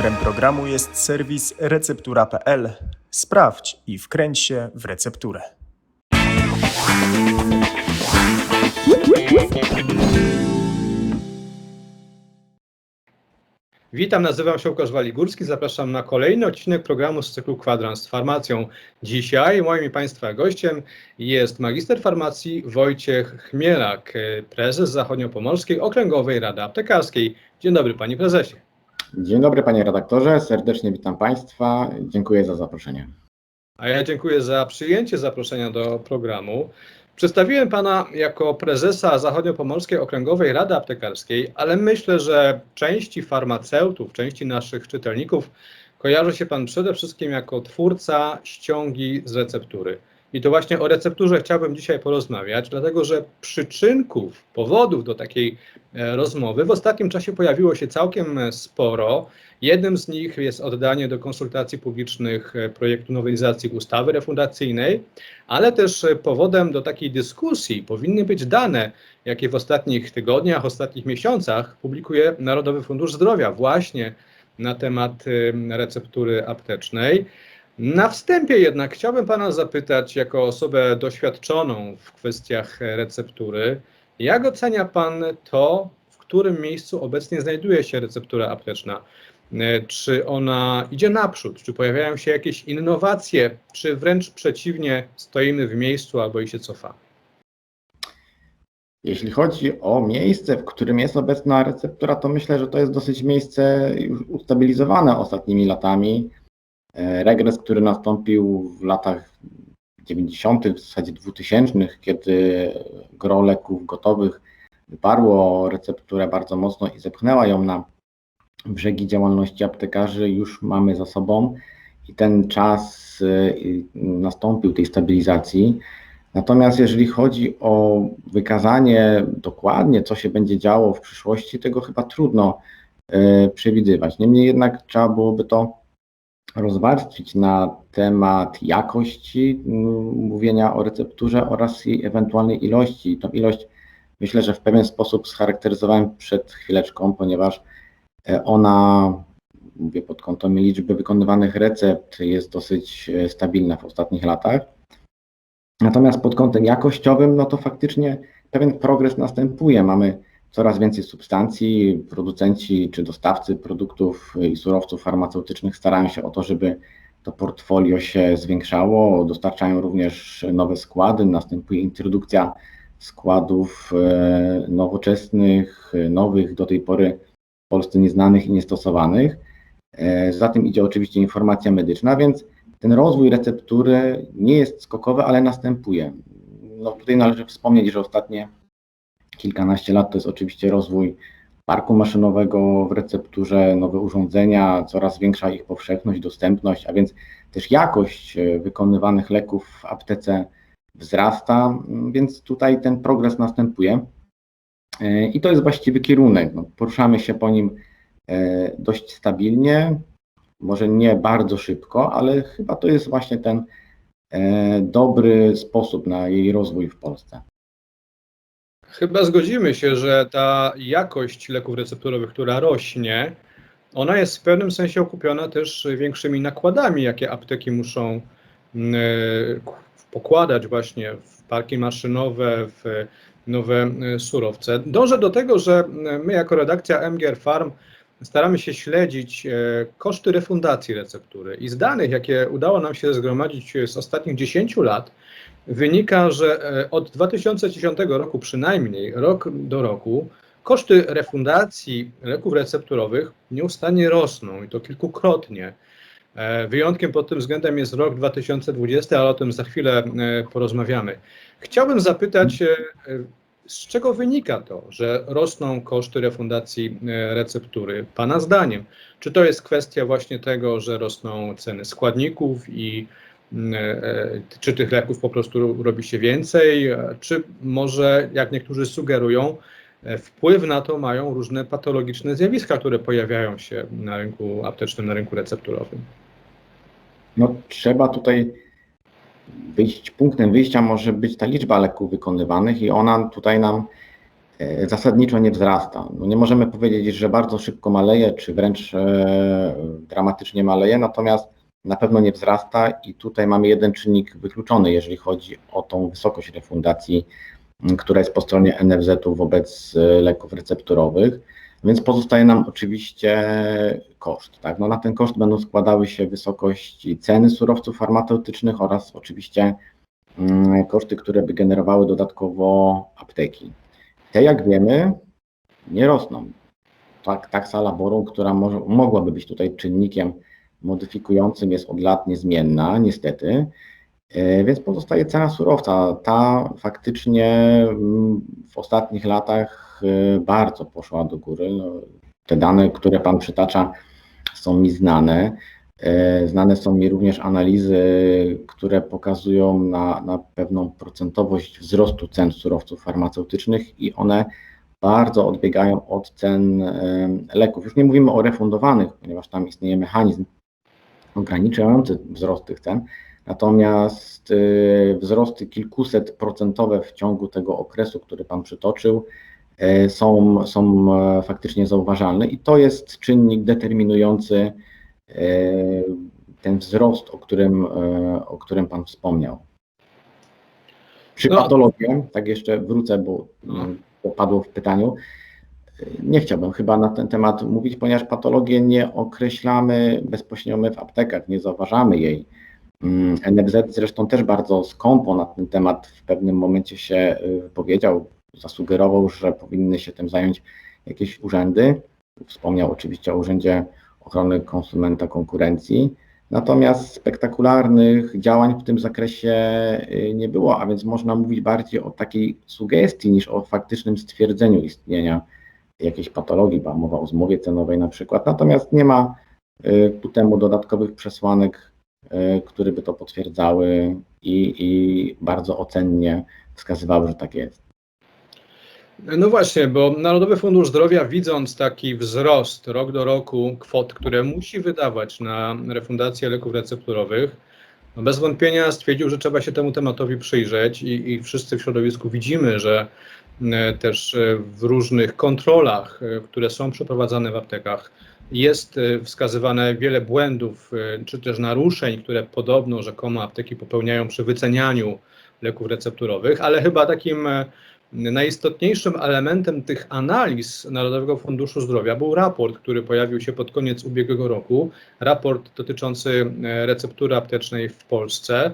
Partnerem programu jest serwis receptura.pl. Sprawdź i wkręć się w recepturę. Witam, nazywam się Łukasz Waligórski, zapraszam na kolejny odcinek programu z cyklu Kwadrans z farmacją. Dzisiaj moim i Państwa gościem jest magister farmacji Wojciech Chmielak, prezes Zachodniopomorskiej Okręgowej Rady Aptekarskiej. Dzień dobry Panie Prezesie. Dzień dobry Panie Redaktorze, serdecznie witam Państwa, dziękuję za zaproszenie. A ja dziękuję za przyjęcie zaproszenia do programu. Przedstawiłem Pana jako prezesa Zachodniopomorskiej Okręgowej Rady Aptekarskiej, ale myślę, że części farmaceutów, części naszych czytelników kojarzy się Pan przede wszystkim jako twórca ściągi z receptury. I to właśnie o recepturze chciałbym dzisiaj porozmawiać, dlatego że przyczynków, powodów do takiej e, rozmowy w ostatnim czasie pojawiło się całkiem e, sporo. Jednym z nich jest oddanie do konsultacji publicznych e, projektu nowelizacji ustawy refundacyjnej, ale też powodem do takiej dyskusji powinny być dane, jakie w ostatnich tygodniach, ostatnich miesiącach publikuje Narodowy Fundusz Zdrowia właśnie na temat receptury aptecznej. Na wstępie jednak chciałbym Pana zapytać, jako osobę doświadczoną w kwestiach receptury, jak ocenia Pan to, w którym miejscu obecnie znajduje się receptura apteczna? Czy ona idzie naprzód? Czy pojawiają się jakieś innowacje? Czy wręcz przeciwnie, stoimy w miejscu albo i się cofamy? Jeśli chodzi o miejsce, w którym jest obecna receptura, to myślę, że to jest dosyć miejsce ustabilizowane ostatnimi latami. E, regres, który nastąpił w latach 90., w zasadzie 2000, kiedy gro leków gotowych wyparło recepturę bardzo mocno i zepchnęła ją na brzegi działalności aptekarzy, już mamy za sobą i ten czas e, nastąpił tej stabilizacji. Natomiast jeżeli chodzi o wykazanie dokładnie, co się będzie działo w przyszłości, tego chyba trudno e, przewidywać. Niemniej jednak trzeba byłoby to rozwarstwić na temat jakości mm, mówienia o recepturze oraz jej ewentualnej ilości. Tą ilość myślę, że w pewien sposób scharakteryzowałem przed chwileczką, ponieważ e, ona, mówię pod kątem liczby wykonywanych recept, jest dosyć e, stabilna w ostatnich latach. Natomiast pod kątem jakościowym, no to faktycznie pewien progres następuje. Mamy coraz więcej substancji. Producenci czy dostawcy produktów i surowców farmaceutycznych starają się o to, żeby to portfolio się zwiększało. Dostarczają również nowe składy. Następuje introdukcja składów e, nowoczesnych, nowych, do tej pory w Polsce nieznanych i niestosowanych. E, za tym idzie oczywiście informacja medyczna, więc ten rozwój receptury nie jest skokowy, ale następuje. No tutaj należy wspomnieć, że ostatnie kilkanaście lat to jest oczywiście rozwój parku maszynowego w recepturze, nowe urządzenia, coraz większa ich powszechność, dostępność, a więc też jakość e, wykonywanych leków w aptece wzrasta, więc tutaj ten progres następuje. E, I to jest właściwy kierunek. No, poruszamy się po nim e, dość stabilnie, może nie bardzo szybko, ale chyba to jest właśnie ten dobry sposób na jej rozwój w Polsce. Chyba zgodzimy się, że ta jakość leków recepturowych, która rośnie, ona jest w pewnym sensie okupiona też większymi nakładami, jakie apteki muszą mm, pokładać właśnie w parki maszynowe, w nowe e, surowce. Dążę do tego, że my jako redakcja MGR Farm staramy się śledzić e, koszty refundacji receptury i z danych, jakie udało nam się zgromadzić z ostatnich 10 lat, wynika, że e, od 2010 roku przynajmniej rok do roku koszty refundacji leków recepturowych nieustannie rosną i to kilkukrotnie. E, wyjątkiem pod tym względem jest rok 2020, ale o tym za chwilę e, porozmawiamy. Chciałbym zapytać, z czego wynika to, że rosną koszty refundacji receptury? Pana zdaniem, czy to jest kwestia właśnie tego, że rosną ceny składników i czy tych leków po prostu robi się więcej, e, czy może, jak niektórzy sugerują, wpływ na to mają różne patologiczne zjawiska, które pojawiają się na rynku aptecznym, na rynku recepturowym? No, trzeba tutaj wyjść, punktem wyjścia może być ta liczba leków wykonywanych i ona tutaj nam e, zasadniczo nie wzrasta. No nie możemy powiedzieć, że bardzo szybko maleje, czy wręcz e, dramatycznie maleje, natomiast na pewno nie wzrasta i tutaj mamy jeden czynnik wykluczony, jeżeli chodzi o tą wysokość refundacji, m, która jest po stronie NFZ-u wobec e, leków recepturowych. Więc pozostaje nam oczywiście koszt. Tak? No na ten koszt będą składały się wysokości ceny surowców farmaceutycznych oraz oczywiście mm, koszty, które by generowały dodatkowo apteki. Te, jak wiemy, nie rosną. Tak, taksa laborum, która może, mogłaby być tutaj czynnikiem modyfikującym, jest od lat niezmienna, niestety. E, Więc pozostaje cena surowca. Ta faktycznie mm, w ostatnich latach e, bardzo poszła do góry. No, Te dane, które Pan przytacza, są mi znane. E, Znane są mi również analizy, które pokazują na, na pewną procentowość wzrostu cen surowców farmaceutycznych i one bardzo odbiegają od cen leków. Już nie mówimy o refundowanych, ponieważ tam istnieje mechanizm ograniczający wzrost tych cen, natomiast e, wzrosty kilkuset procentowe w ciągu tego okresu, który Pan przytoczył, e, są, są e, faktycznie zauważalne i to jest czynnik determinujący e, ten wzrost, o którym, e, o którym Pan wspomniał. Przy No. patologię, tak jeszcze wrócę, bo No. to padło w pytaniu. Nie chciałbym chyba na ten temat mówić, ponieważ patologię nie określamy bezpośrednio my w aptekach, nie zauważamy jej. Mm, NFZ zresztą też bardzo skąpo na ten temat w pewnym momencie się y, wypowiedział, zasugerował, że powinny się tym zająć jakieś urzędy. Wspomniał oczywiście o Urzędzie Ochrony Konsumenta Konkurencji. Natomiast spektakularnych działań w tym zakresie y, nie było, a więc można mówić bardziej o takiej sugestii niż o faktycznym stwierdzeniu istnienia jakiejś patologii, była mowa o zmowie cenowej na przykład. Natomiast nie ma y, ku temu dodatkowych przesłanek, y, które by to potwierdzały i, i bardzo ocennie wskazywały, że tak jest. No właśnie, bo Narodowy Fundusz Zdrowia, widząc taki wzrost rok do roku kwot, które musi wydawać na refundację leków recepturowych, no bez wątpienia stwierdził, że trzeba się temu tematowi przyjrzeć i, i wszyscy w środowisku widzimy, że też e, w różnych kontrolach, e, które są przeprowadzane w aptekach, jest e, wskazywane wiele błędów e, czy też naruszeń, które podobno rzekomo apteki popełniają przy wycenianiu leków recepturowych, ale chyba takim e, Najistotniejszym elementem tych analiz Narodowego Funduszu Zdrowia był raport, który pojawił się pod koniec ubiegłego roku. Raport dotyczący e, receptury aptecznej w Polsce.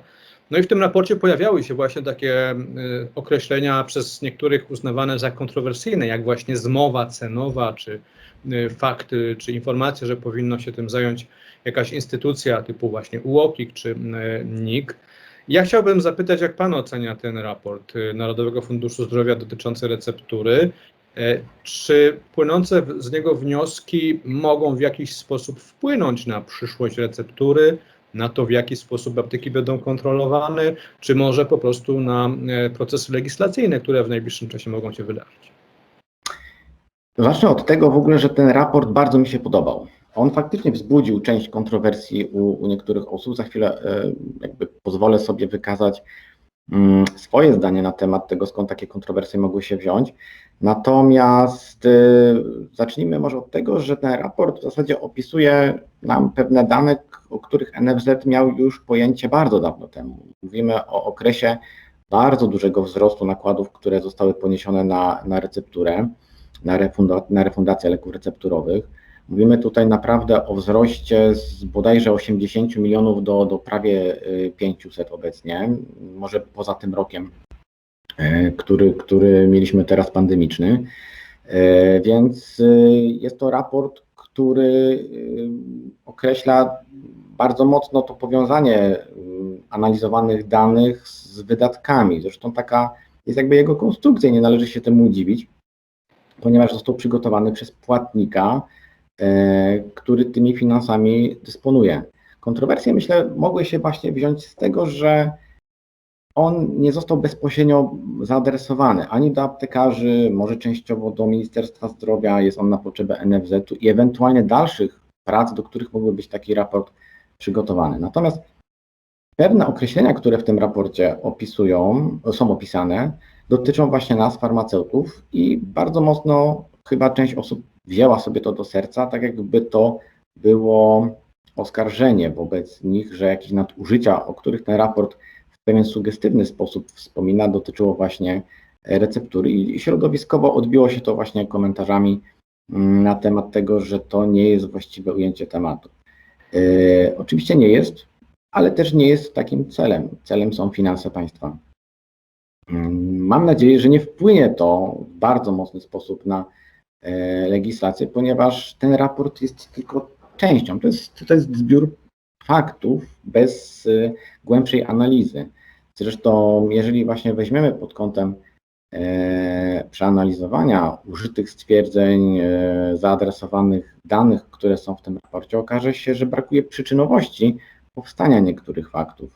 No i w tym raporcie pojawiały się właśnie takie e, określenia przez niektórych uznawane za kontrowersyjne, jak właśnie zmowa cenowa, czy e, fakty, czy informacje, że powinno się tym zająć jakaś instytucja typu właśnie UOKiK czy e, NIK. Ja chciałbym zapytać, jak Pan ocenia ten raport y, Narodowego Funduszu Zdrowia dotyczący receptury? E, Czy płynące z niego wnioski mogą w jakiś sposób wpłynąć na przyszłość receptury, na to, w jaki sposób apteki będą kontrolowane, czy może po prostu na e, procesy legislacyjne, które w najbliższym czasie mogą się wydarzyć? Zacznę od tego w ogóle, że ten raport bardzo mi się podobał. On faktycznie wzbudził część kontrowersji u, u niektórych osób. Za chwilę e, jakby pozwolę sobie wykazać swoje zdanie na temat tego, skąd takie kontrowersje mogły się wziąć. Natomiast e, zacznijmy może od tego, że ten raport w zasadzie opisuje nam pewne dane, o których NFZ miał już pojęcie bardzo dawno temu. Mówimy o okresie bardzo dużego wzrostu nakładów, które zostały poniesione na, na recepturę na, refunda, na refundację leków recepturowych. Mówimy tutaj naprawdę o wzroście z bodajże 80 milionów do, do prawie y, 500 obecnie, może poza tym rokiem, y, który, który mieliśmy teraz pandemiczny. Y, Więc y, jest to raport, który y, określa bardzo mocno to powiązanie y, analizowanych danych z wydatkami. Zresztą taka jest jakby jego konstrukcja, nie należy się temu dziwić ponieważ został przygotowany przez płatnika, który tymi finansami dysponuje. Kontrowersje, myślę, mogły się właśnie wziąć z tego, że on nie został bezpośrednio zaadresowany ani do aptekarzy, może częściowo do Ministerstwa Zdrowia, jest on na potrzebę NFZ-u i ewentualnie dalszych prac, do których mógłby być taki raport przygotowany. Natomiast pewne określenia, które w tym raporcie opisują, są opisane, dotyczą właśnie nas, farmaceutów, i bardzo mocno chyba część osób wzięła sobie to do serca, tak jakby to było oskarżenie wobec nich, że jakieś nadużycia, o których ten raport w pewien sugestywny sposób wspomina, dotyczyło właśnie receptury i środowiskowo odbiło się to właśnie komentarzami mm, na temat tego, że to nie jest właściwe ujęcie tematu. Yy, oczywiście nie jest, ale też nie jest takim celem. Celem są finanse państwa. Mm, Mam nadzieję, że nie wpłynie to w bardzo mocny sposób na legislację, ponieważ ten raport jest tylko częścią. To jest, to jest zbiór faktów bez e, głębszej analizy. Zresztą, jeżeli właśnie weźmiemy pod kątem e, przeanalizowania użytych stwierdzeń, e, zaadresowanych danych, które są w tym raporcie, okaże się, że brakuje przyczynowości powstania niektórych faktów.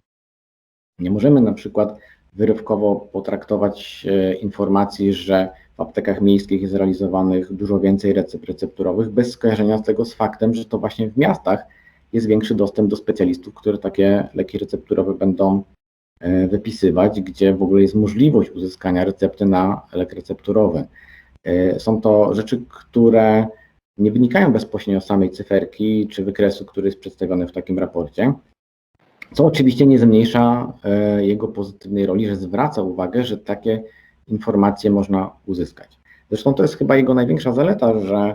Nie możemy na przykład wyrywkowo potraktować e, informacji, że w aptekach miejskich jest realizowanych dużo więcej recept recepturowych, bez skojarzenia z tego z faktem, że to właśnie w miastach jest większy dostęp do specjalistów, które takie leki recepturowe będą e, wypisywać, gdzie w ogóle jest możliwość uzyskania recepty na lek recepturowy. E, Są to rzeczy, które nie wynikają bezpośrednio z samej cyferki czy wykresu, który jest przedstawiony w takim raporcie, co oczywiście nie zmniejsza e, jego pozytywnej roli, że zwraca uwagę, że takie informacje można uzyskać. Zresztą to jest chyba jego największa zaleta, że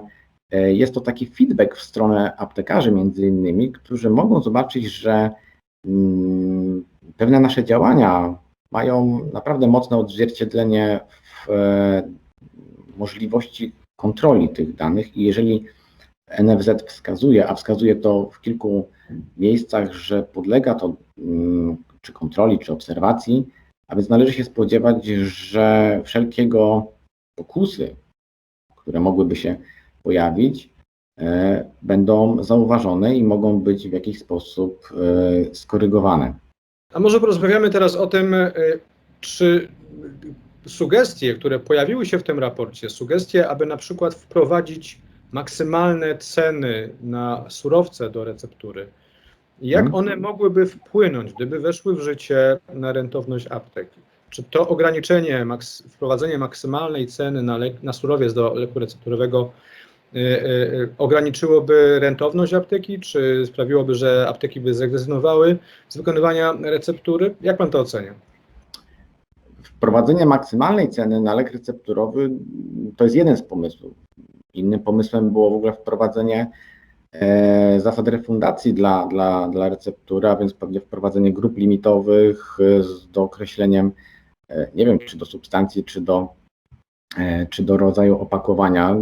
e, jest to taki feedback w stronę aptekarzy między innymi, którzy mogą zobaczyć, że mm, pewne nasze działania mają naprawdę mocne odzwierciedlenie w e, możliwości kontroli tych danych i jeżeli NFZ wskazuje, a wskazuje to w kilku miejscach, że podlega to mm, czy kontroli, czy obserwacji, a więc należy się spodziewać, że wszelkiego pokusy, które mogłyby się pojawić, e, będą zauważone i mogą być w jakiś sposób e, skorygowane. A może porozmawiamy teraz o tym, y, czy sugestie, które pojawiły się w tym raporcie, sugestie, aby na przykład wprowadzić maksymalne ceny na surowce do receptury, jak Mhm. one mogłyby wpłynąć, gdyby weszły w życie na rentowność aptek? Czy to ograniczenie, maks, wprowadzenie maksymalnej ceny na, na surowiec do leku recepturowego y, y, y, ograniczyłoby rentowność apteki, czy sprawiłoby, że apteki by zrezygnowały z wykonywania receptury? Jak pan to ocenia? Wprowadzenie maksymalnej ceny na lek recepturowy to jest jeden z pomysłów. Innym pomysłem było w ogóle wprowadzenie e, zasad refundacji dla, dla, dla receptury, a więc pewnie wprowadzenie grup limitowych e, z dookreśleniem, e, nie wiem, czy do substancji, czy do, czy do rodzaju opakowania,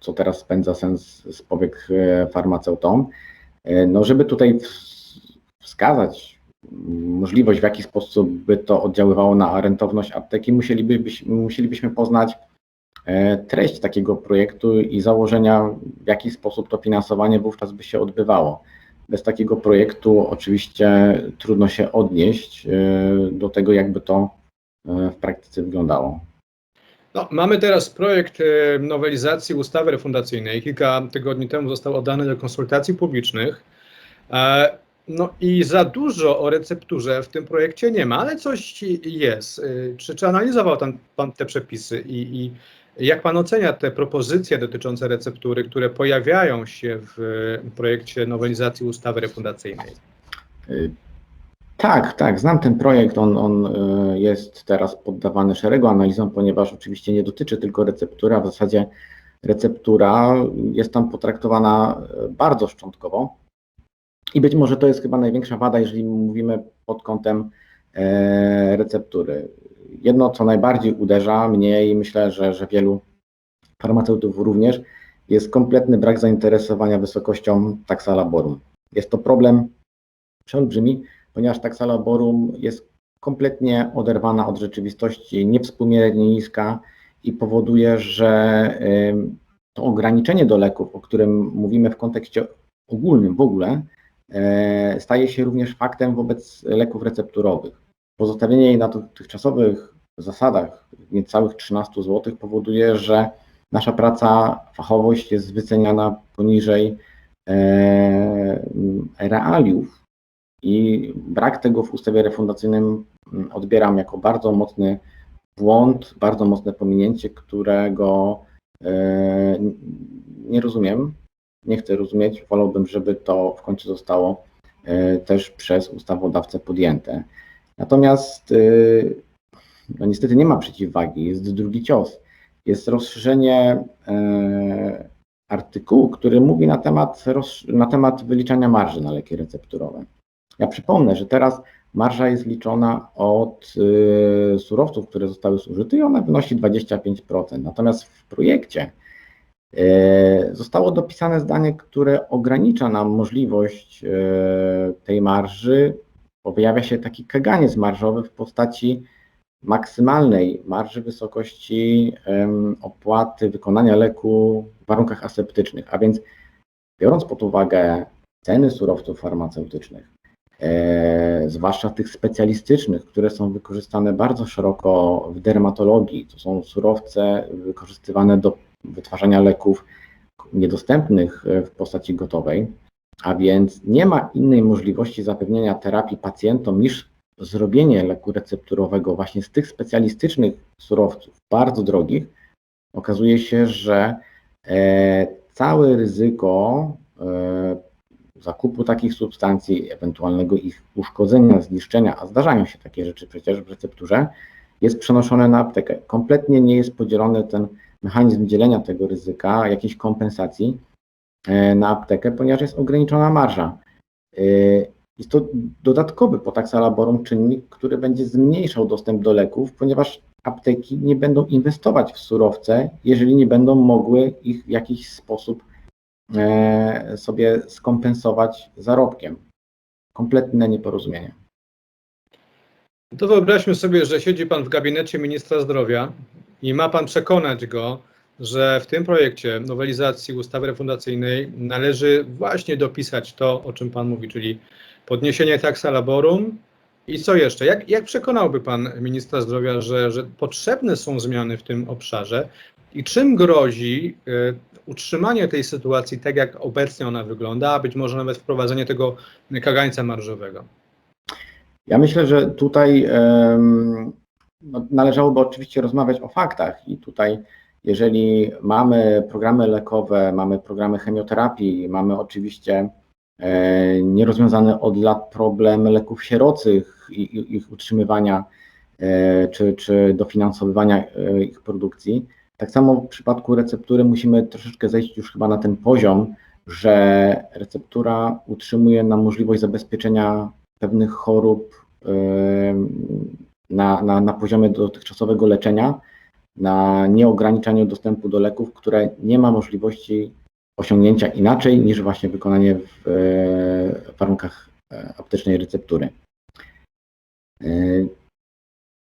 co teraz spędza sens z powiek farmaceutom. No, żeby tutaj wskazać możliwość, w jaki sposób by to oddziaływało na rentowność apteki, musielibyśmy, musielibyśmy poznać treść takiego projektu i założenia, w jaki sposób to finansowanie wówczas by się odbywało. Bez takiego projektu oczywiście trudno się odnieść e, do tego, jakby to e, w praktyce wyglądało. No, mamy teraz projekt e, nowelizacji ustawy refundacyjnej. Kilka tygodni temu został oddany do konsultacji publicznych. E, No i za dużo o recepturze w tym projekcie nie ma, ale coś jest. E, Czy, czy analizował pan te przepisy i, i jak pan ocenia te propozycje dotyczące receptury, które pojawiają się w projekcie nowelizacji ustawy refundacyjnej? Y, Tak, tak, znam ten projekt. On, on y, jest teraz poddawany szeregu analizom, ponieważ oczywiście nie dotyczy tylko receptury, a w zasadzie receptura jest tam potraktowana y, bardzo szczątkowo. I być może to jest chyba największa wada, jeżeli mówimy pod kątem e, receptury. Jedno, co najbardziej uderza mnie i myślę, że, że wielu farmaceutów również, jest kompletny brak zainteresowania wysokością taksa laborum. Jest to problem przeolbrzymi, ponieważ taksa laborum jest kompletnie oderwana od rzeczywistości, niewspółmiernie niska i powoduje, że to ograniczenie do leków, o którym mówimy w kontekście ogólnym w ogóle, e, staje się również faktem wobec leków recepturowych. Pozostawienie jej na dotychczasowych zasadach niecałych 13 zł powoduje, że nasza praca, fachowość jest wyceniana poniżej e, realiów i brak tego w ustawie refundacyjnym mm, odbieram jako bardzo mocny błąd, bardzo mocne pominięcie, którego e, nie rozumiem, nie chcę rozumieć. Wolałbym, żeby to w końcu zostało e, też przez ustawodawcę podjęte. Natomiast no niestety nie ma przeciwwagi, jest drugi cios. Jest rozszerzenie e, artykułu, który mówi na temat, na temat wyliczania marży na leki recepturowe. Ja przypomnę, że teraz marża jest liczona od y, surowców, które zostały zużyte i ona wynosi 25%. Natomiast w projekcie y, zostało dopisane zdanie, które ogranicza nam możliwość tej marży. Pojawia się taki kaganiec marżowy w postaci maksymalnej marży wysokości opłaty wykonania leku w warunkach aseptycznych. A więc biorąc pod uwagę ceny surowców farmaceutycznych, e, zwłaszcza tych specjalistycznych, które są wykorzystane bardzo szeroko w dermatologii, to są surowce wykorzystywane do wytwarzania leków niedostępnych e, w postaci gotowej, a więc nie ma innej możliwości zapewnienia terapii pacjentom niż zrobienie leku recepturowego właśnie z tych specjalistycznych surowców, bardzo drogich, okazuje się, że e, całe ryzyko e, zakupu takich substancji, ewentualnego ich uszkodzenia, zniszczenia, a zdarzają się takie rzeczy przecież w recepturze, jest przenoszone na aptekę. Kompletnie nie jest podzielony ten mechanizm dzielenia tego ryzyka, jakiejś kompensacji e, na aptekę, ponieważ jest ograniczona marża. Jest to dodatkowy po taxa laborum czynnik, który będzie zmniejszał dostęp do leków, ponieważ apteki nie będą inwestować w surowce, jeżeli nie będą mogły ich w jakiś sposób e, sobie skompensować zarobkiem. Kompletne nieporozumienie. To wyobraźmy sobie, że siedzi pan w gabinecie ministra zdrowia i ma pan przekonać go, że w tym projekcie nowelizacji ustawy refundacyjnej należy właśnie dopisać to, o czym pan mówi, czyli podniesienie taxa laborum i co jeszcze? Jak, jak przekonałby pan ministra zdrowia, że, że potrzebne są zmiany w tym obszarze i czym grozi y, utrzymanie tej sytuacji tak, jak obecnie ona wygląda, a być może nawet wprowadzenie tego kagańca marżowego? Ja myślę, że tutaj em, no, należałoby oczywiście rozmawiać o faktach i tutaj jeżeli mamy programy lekowe, mamy programy chemioterapii, mamy oczywiście e, nierozwiązany od lat problem leków sierocych i ich utrzymywania e, czy, czy dofinansowywania e, ich produkcji. Tak samo w przypadku receptury musimy troszeczkę zejść już chyba na ten poziom, że receptura utrzymuje nam możliwość zabezpieczenia pewnych chorób na, na, na poziomie dotychczasowego leczenia, na nieograniczaniu dostępu do leków, które nie ma możliwości osiągnięcia inaczej niż właśnie wykonanie w e, warunkach e, aptecznej receptury. E,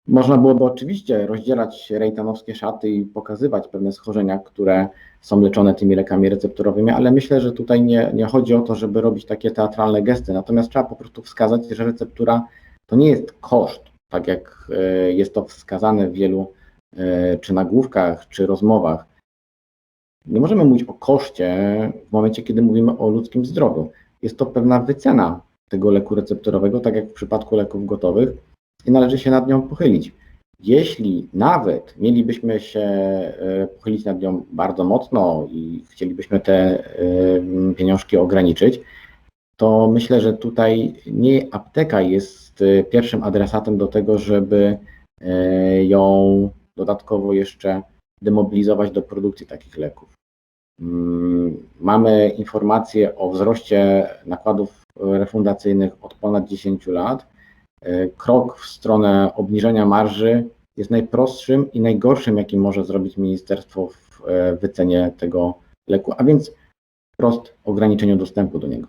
Można byłoby oczywiście rozdzielać rejtanowskie szaty i pokazywać pewne schorzenia, które są leczone tymi lekami recepturowymi, ale myślę, że tutaj nie, nie chodzi o to, żeby robić takie teatralne gesty. Natomiast trzeba po prostu wskazać, że receptura to nie jest koszt, tak jak jest to wskazane w wielu czy nagłówkach, czy rozmowach. Nie możemy mówić o koszcie w momencie, kiedy mówimy o ludzkim zdrowiu. Jest to pewna wycena tego leku recepturowego, tak jak w przypadku leków gotowych, i należy się nad nią pochylić. Jeśli nawet mielibyśmy się e, pochylić nad nią bardzo mocno i chcielibyśmy te e, pieniążki ograniczyć, to myślę, że tutaj nie apteka jest e, pierwszym adresatem do tego, żeby e, ją dodatkowo jeszcze demobilizować do produkcji takich leków. Mm, Mamy informacje o wzroście nakładów refundacyjnych od ponad 10 lat. E, Krok w stronę obniżenia marży jest najprostszym i najgorszym, jaki może zrobić ministerstwo w e, wycenie tego leku, a więc wprost ograniczeniu dostępu do niego.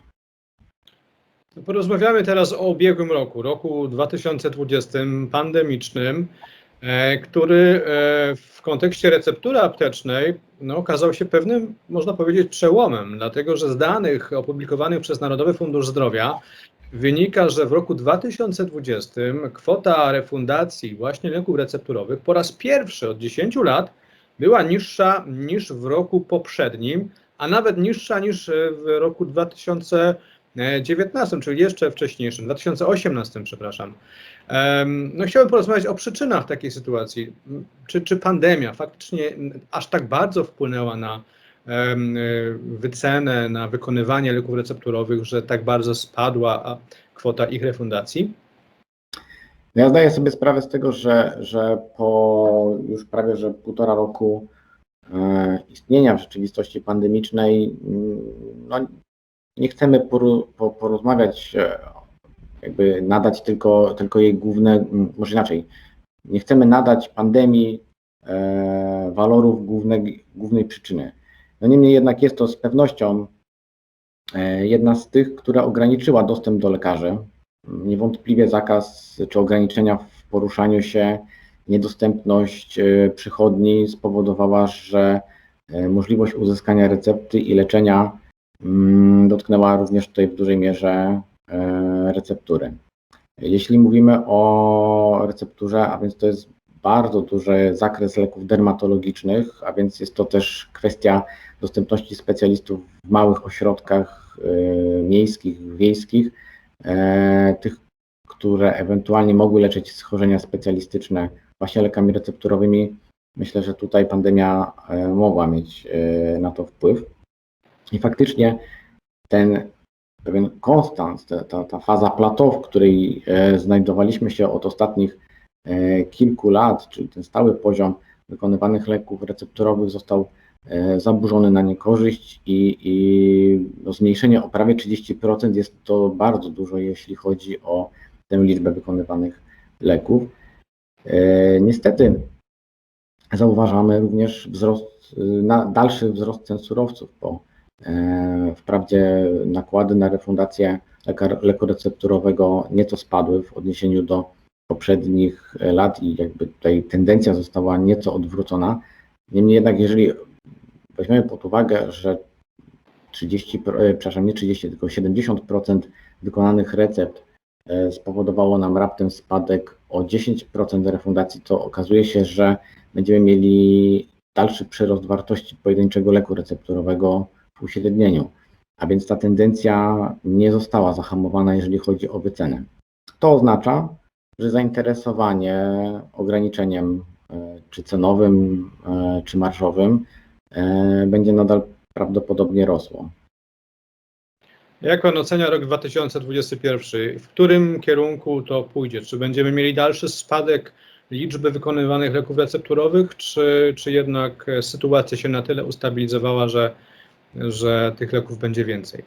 Porozmawiamy teraz o ubiegłym roku, roku 2020 pandemicznym, który e, w kontekście receptury aptecznej no, okazał się pewnym, można powiedzieć, przełomem, dlatego że z danych opublikowanych przez Narodowy Fundusz Zdrowia wynika, że w roku 2020 kwota refundacji właśnie leków recepturowych po raz pierwszy od 10 lat była niższa niż w roku poprzednim, a nawet niższa niż e, w roku 2019 2019, czyli jeszcze wcześniejszym, 2018, przepraszam. No, chciałbym porozmawiać o przyczynach takiej sytuacji. Czy, czy pandemia faktycznie aż tak bardzo wpłynęła na y, wycenę, na wykonywanie leków recepturowych, że tak bardzo spadła kwota ich refundacji? No Ja zdaję sobie sprawę z tego, że, że po już prawie że półtora roku e, istnienia w rzeczywistości pandemicznej, mm, no, nie chcemy porozmawiać, e, jakby nadać tylko, tylko jej główne, może inaczej, nie chcemy nadać pandemii e, walorów głównej, głównej przyczyny. No niemniej jednak jest to z pewnością e, jedna z tych, która ograniczyła dostęp do lekarzy. Niewątpliwie zakaz czy ograniczenia w poruszaniu się, niedostępność e, przychodni spowodowała, że e, możliwość uzyskania recepty i leczenia mm, dotknęła również tutaj w dużej mierze receptury. Jeśli mówimy o recepturze, a więc to jest bardzo duży zakres leków dermatologicznych, a więc jest to też kwestia dostępności specjalistów w małych ośrodkach e, miejskich, wiejskich, e, tych, które ewentualnie mogły leczyć schorzenia specjalistyczne właśnie lekami recepturowymi. Myślę, że tutaj pandemia e, mogła mieć e, na to wpływ. I faktycznie ten pewien konstans, ta, ta, ta faza plateau, w której e, znajdowaliśmy się od ostatnich e, kilku lat, czyli ten stały poziom wykonywanych leków recepturowych został e, zaburzony na niekorzyść i, i no zmniejszenie o prawie 30% jest to bardzo dużo, jeśli chodzi o tę liczbę wykonywanych leków. Niestety zauważamy również wzrost, dalszy wzrost cen surowców, e, wprawdzie nakłady na refundację leku recepturowego nieco spadły w odniesieniu do poprzednich lat i jakby tutaj tendencja została nieco odwrócona. Niemniej jednak, jeżeli weźmiemy pod uwagę, że 30, pro- e, przepraszam, nie 30, tylko 70% wykonanych recept e, spowodowało nam raptem spadek o 10% refundacji, to okazuje się, że będziemy mieli dalszy przyrost wartości pojedynczego leku recepturowego uśrednieniu. A więc ta tendencja nie została zahamowana, jeżeli chodzi o wycenę. To oznacza, że zainteresowanie ograniczeniem e, czy cenowym, e, czy marżowym e, będzie nadal prawdopodobnie rosło. Jak pan ocenia rok 2021? W którym kierunku to pójdzie? Czy będziemy mieli dalszy spadek liczby wykonywanych leków recepturowych, czy, czy jednak sytuacja się na tyle ustabilizowała, że, że tych leków będzie więcej?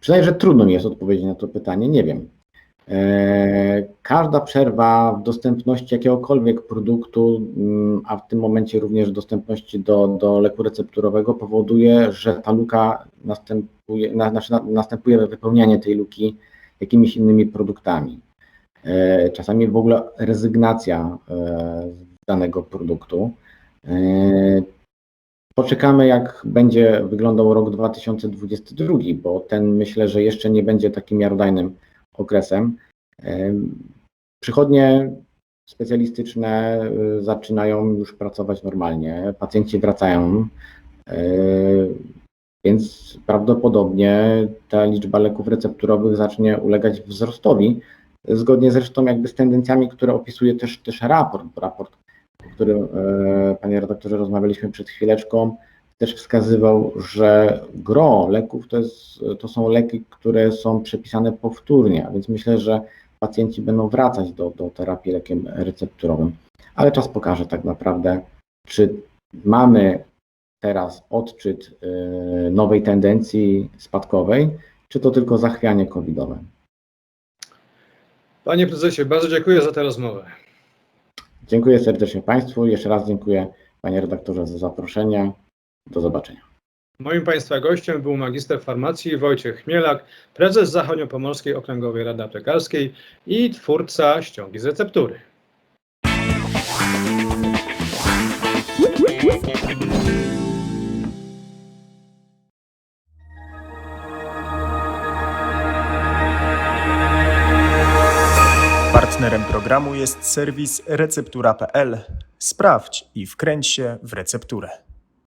Przyznaję, że trudno mi jest odpowiedzieć na to pytanie, nie wiem. E, Każda przerwa w dostępności jakiegokolwiek produktu, mm, a w tym momencie również dostępności do, do leku recepturowego powoduje, że ta luka następuje, na, znaczy na, następuje wypełnianie tej luki jakimiś innymi produktami. E, Czasami w ogóle rezygnacja e, z danego produktu. E, Poczekamy, jak będzie wyglądał rok 2022, bo ten myślę, że jeszcze nie będzie takim miarodajnym okresem. Em, Przychodnie specjalistyczne y, zaczynają już pracować normalnie, pacjenci wracają, y, więc prawdopodobnie ta liczba leków recepturowych zacznie ulegać wzrostowi, zgodnie zresztą jakby z tendencjami, które opisuje też, też raport, raport, o którym e, panie redaktorze rozmawialiśmy przed chwileczką, też wskazywał, że gro leków to, jest, to są leki, które są przepisane powtórnie, a więc myślę, że pacjenci będą wracać do, do terapii lekiem recepturowym. Ale czas pokaże tak naprawdę, czy mamy teraz odczyt y, nowej tendencji spadkowej, czy to tylko zachwianie covidowe. Panie prezesie, bardzo dziękuję za tę rozmowę. Dziękuję serdecznie Państwu. Jeszcze raz dziękuję Panie redaktorze za zaproszenie. Do zobaczenia. Moim Państwa gościem był magister farmacji Wojciech Chmielak, prezes Zachodniopomorskiej Okręgowej Rady Aptekarskiej i twórca ściągi z receptury. Partnerem programu jest serwis receptura.pl. Sprawdź i wkręć się w recepturę.